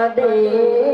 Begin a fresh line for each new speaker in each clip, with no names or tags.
Made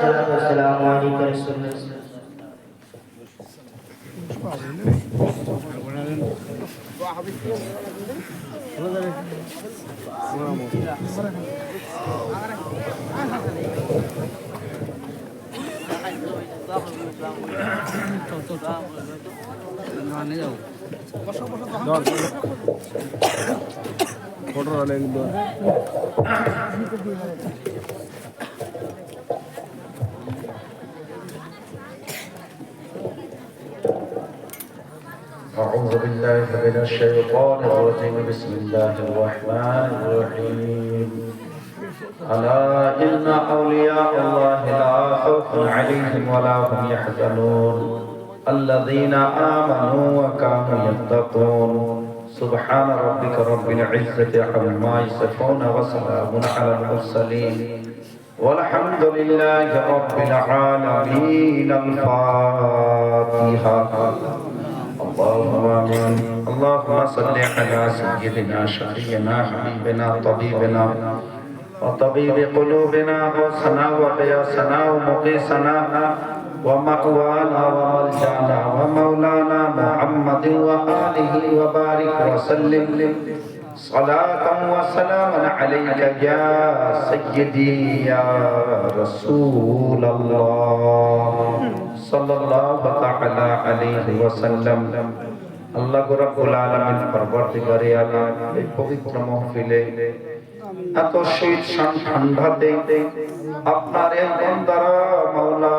السلام عليكم ورحمة الله
photo
أعوذ بالله من الشيطان الرجيم. بسم الله الرحمن الرحيم. ألا إن أولياء الله لا خوف عليهم ولا هم يحزنون. الذين آمنوا وكانوا يتقون. سبحان ربك رب العزة عما يصفون وسلام على المرسلين. والحمد لله رب العالمين. الفاتحة. اللهم صل على سيدنا شفينا حبيبنا طبيبنا وطبيب قلوبنا غوثنا وقياسنا ومقيسنا ومقوانا وملجانا ومولانا محمد وآله وبارك وسلم. صلاة وسلاما عليك يا سيدي يا رسول الله صلى الله تعالى عليه وسلم আল্লাহ রাব্বুল আলামিন পরবর্তীকারে আলাম এই পবিত্র মহফিলে এত শীত শান ঠান্ডাতে আপনার এই বান্দারা মাওলা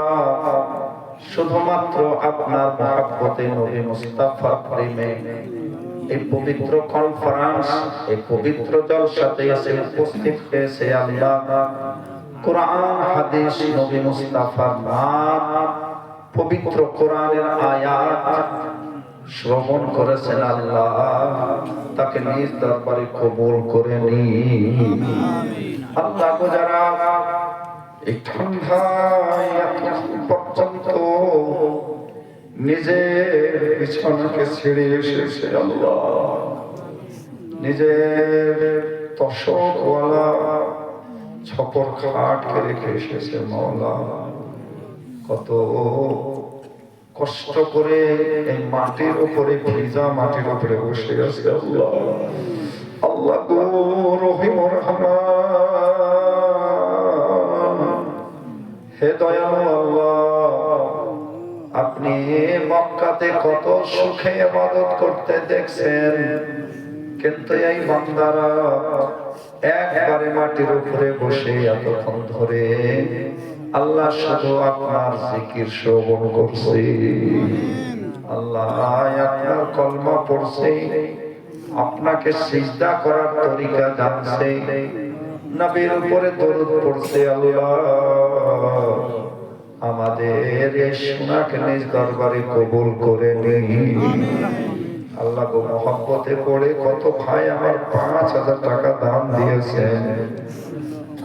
শুধুমাত্র আপনার মহাব্বতে নবী মুস্তাফার প্রেমে এই পবিত্র কনফারেন্স এই পবিত্র জলসাতে এসে উপস্থিত হয়েছে আল্লাহ। কোরআন, হাদিস, নবী মুস্তাফার নাম, পবিত্র কোরআনের আয়াত শ্রবণ করেছেন আল্লাহ। তাকে নিজ দরবারে কবুল করে নি। আল্লাহ যারা এই ঠান্ডায় পর্যন্ত নিজের বিছানাকে ছেড়ে এসেছে আল্লাহ। নিজের তশকওয়ালা ছপর খাটকে রেখে এসেছে মাওলা। কত কষ্ট করে এই মাটির উপরে, ভিজা মাটির উপরে বসে আছে আল্লাহ। আল্লাহ গো রহিম। হে দয়ালু আল্লাহ। আপনি মক্কাতে কত সুখে ইবাদত করতে দেখছেন? কিন্তু এই বান্দারা একবারে মাটির উপরে বসে এতক্ষণ ধরে আল্লাহ শুধু আপনার জিকির শ্রবণ করছে। আল্লাহ আপনার কলমা পড়ছে। আপনাকে সিজদা করার তরিকা জানছে। নবীর উপরে দরুদ পড়ছে আল্লাহ। আমাদের সোনাকে নিজ দরবারে কবুল করে নেই আল্লাহ গো, মহব্বতে পড়ে কত ভাই আমার পাঁচ হাজার টাকা দাম দিয়েছেন।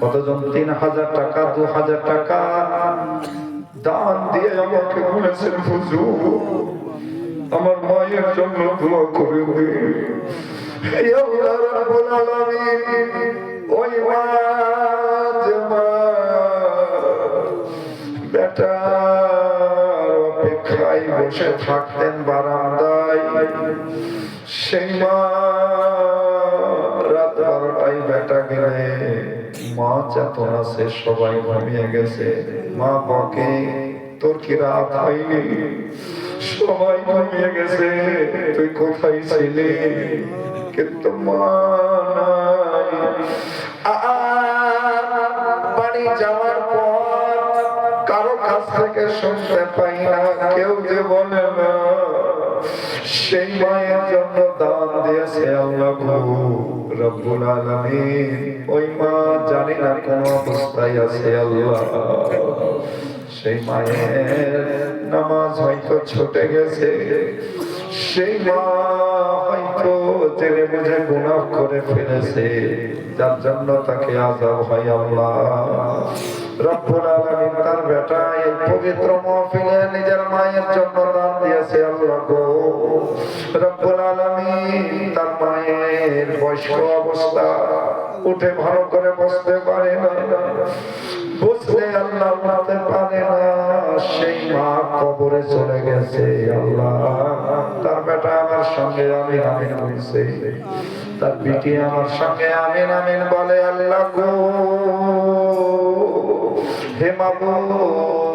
কতজন? তিন হাজার টাকা, দু হাজার টাকা দান দিয়ে আমাকে বলেছেন, হুজুর, আমার মায়ের জন্য দোয়া করে দিন ওই মা বসে থাকতেন বারান্দায়। সেই মা রাত বারোটায় বেটা গেলে মা চেতনা সে সবাই ঘুমিয়ে গেছে। মা বকে, তোর কি রাত হয়নি? সবাই ঘুমিয়ে গেছে, তুই কোথায় ছিলি? কিন্তু মা থেকে শুনতে পাই না, কেউ যে বলে না, সেই মায়ের জন্য দান দিয়েছে আল্লাহ রব্বুল আলামিন। ওই মা জানি না কোন অবস্থায় আছে আল্লাহ। সেই মায়ের নামাজ হয়তো ছুটে গেছে, সেই মা হয়তো জেনে বুঝে করে ফেলেছে, যার জন্য তাকে আজাব হয় আল্লাহ। রব্বুল আলামিন তার পবিত্র মহফিলে নিজের মায়ের জন্য দান দিয়েছে আল্লাহ গো। রব্বুল আলামিন তার মায়ের বয়স্ক অবস্থা উঠে ভালো করে বসতে পারে না বুঝলে আল্লাহ উঠতে পারে না, সেই মা কবরে চলে গেছে আল্লাহ। তার বেটা আমার সঙ্গে আমিন আমিন বলছে, তার বিটি আমার সঙ্গে আমিন আমিন বলে, আল্লাহ গো। হে মাবুদ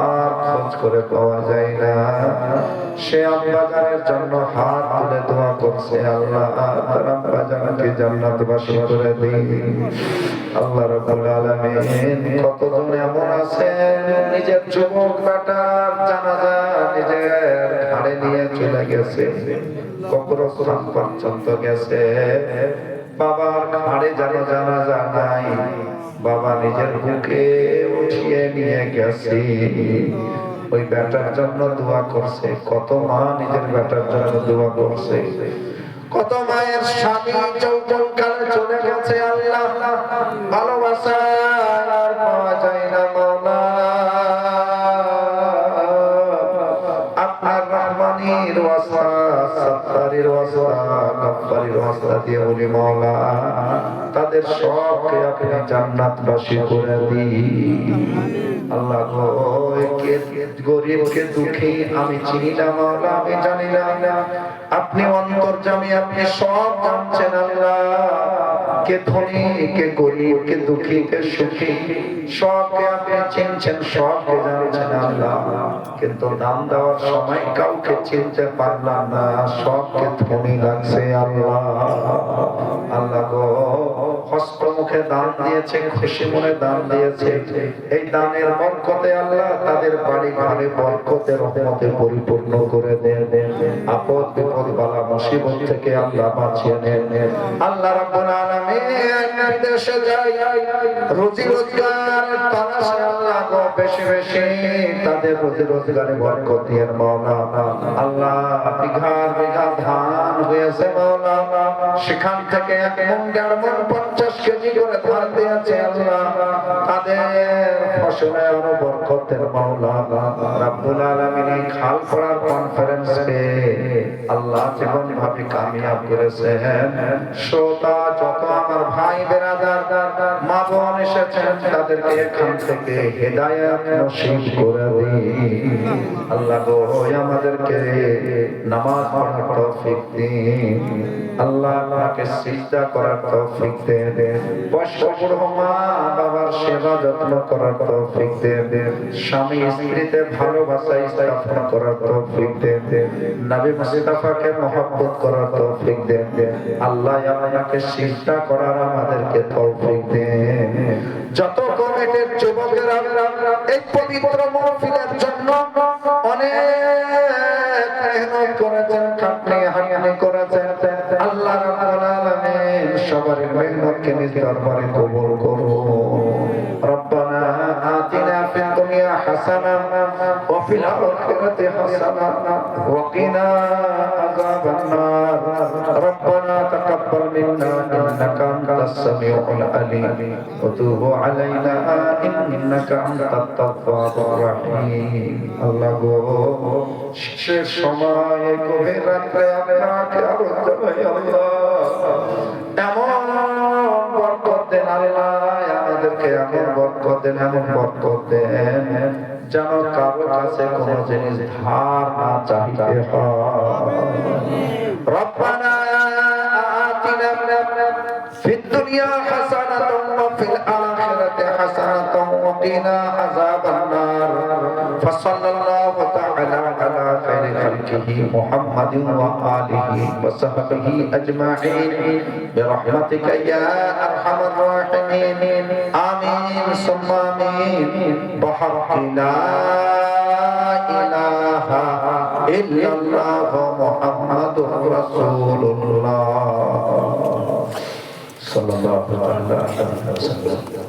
আর খোঁজ করে পাওয়া যায় না। সে আব্বাজানের জন্য হাত তুলে দোয়া করছে, আল্লাহ তার আব্বাজানকে জান্নাতবাসী করে দিন আল্লাহ রাব্বুল আলামিন কতজন এমন আছেন? নিজের যুবক বেটার জানাজা নিজের ঘাড়ে নিয়ে চলে গেছে। কবরস্থান পর্যন্ত গেছে। বাবার ঘাড়ে জানাজা নাই। বাবা নিজের বুকে উঠিয়ে নিয়ে গেছে। ওই বেটার জন্য দোয়া করছে। কত মা নিজের বেটার জন্য দোয়া করছে। কত মায়ের স্বামী চৌচল কালে চলে গেছে আল্লাহ। তাদের সবকে আপনি করে আল্লাহ কে গরিবকে দুঃখী আমি চিনি না মাওলা, আমি জানি না। আপনি অন্তর্জামী, আপনি সব জানছেন আল্লাহ। কে ধনী কে গরিব কে দুঃখী কে সুখী। সবকে আপনি চিনছেন সবকে জানছেন আল্লাহ। কিন্তু দান দেওয়ার সময় কাউকে চিনতে পারলাম না। সবকে ধনী লাগছে আল্লাহ। আল্লাহ গো। হস্ত মুখে দান দিয়েছে, খুশি মনে দান দিয়েছে। এই দানের বরকতে আল্লাহ তাদের বাড়ি ঘরে বরকতে রহমতে পরিপূর্ণ করে দেন। আপদ বিপদ বালা মুসিবত থেকে আল্লাহ বাঁচিয়ে নেন। আল্লাহ রাব্বুল আলামিন দেশে যাই, রুজি রোজগার তালাশে আল্লাহ গো বেশি বেশি তাদের রুজি রোজগারে বরকত দিয়ে মাওলা আল্লাহ বিঘার বিঘা ধান হয়েছে মাওলা সেখান থেকে এক মন দেড় পঞ্চাশ কেজি করে ধার দিয়েছে আল্লাহ। তাদের ফসলে আরও বরকতের মাওলা রাব্বুল আলামিন এই খাল পড়ার কনফারেন্সকে আল্লাহ যেমন ভাবে কামিয়াব করেছেন। শ্রোতা, যত আমার ভাই বেরাদার, মা বোন এসেছেন, তাদেরকে এখান থেকে হেদায়াত নসিব করে দিন। আল্লাহ গো আমাদেরকে নামাজ পড়ার তৌফিক দিন। আল্লাহ সিজদা করার তৌফিক দেন। বয়স্ক মা বাবার সেবা যত্ন করার তৌফিক দেন। স্বামী স্ত্রীতে ভালোবাসা স্থাপন করার তৌফিক দেন। নবী মুস্তাফাকে মহব্বত করার তৌফিক দেন। আল্লাহ আপনাকে সিজদা করার আমাদেরকে তৌফিক দেন। যত কমিটির যুবকেরা এই পবিত্র মহফিলের জন্য অনেক মেহনত করেছেন হানি করেছেন। আল্লাহ সবার মেহনতকে নিজ দরবারে করুন। রব্বানা আতিনা ফিদ দুনিয়া ওয়া কিনা আযাবান নার রব্বানা তাকাব্বাল মিন্না ইন্নাকা আনতাস সামিউল আলিম ওয়া তুব আলাইনা ইন্নাকা আনতাত তাওয়াবুর রাহিম আল্লাহ গো শেষ সময় গভীর রাত্রে আপনাকে আরও এমন বরকত দেন আল্লাহ। আমাদেরকে এমন বরকত দেন, এমন বরকত দেন। যেন কারও কাছে কোনো জিনিস ধার না চাইতে হয়। রব্বানা আতিনা ফিদ দুনিয়া হাসানাতাও ওয়া ফিল আখিরাতি হাসানাতাও ওয়া কিনা আযাবান নার। ফসাল্লাল্লাহু خير خلقه محمد وآله وصحبه أجمعين برحمتك يا أرحم الراحمين آمين ثم آمين بحق لا إله إلا الله محمد رسول الله صلى الله عليه وسلم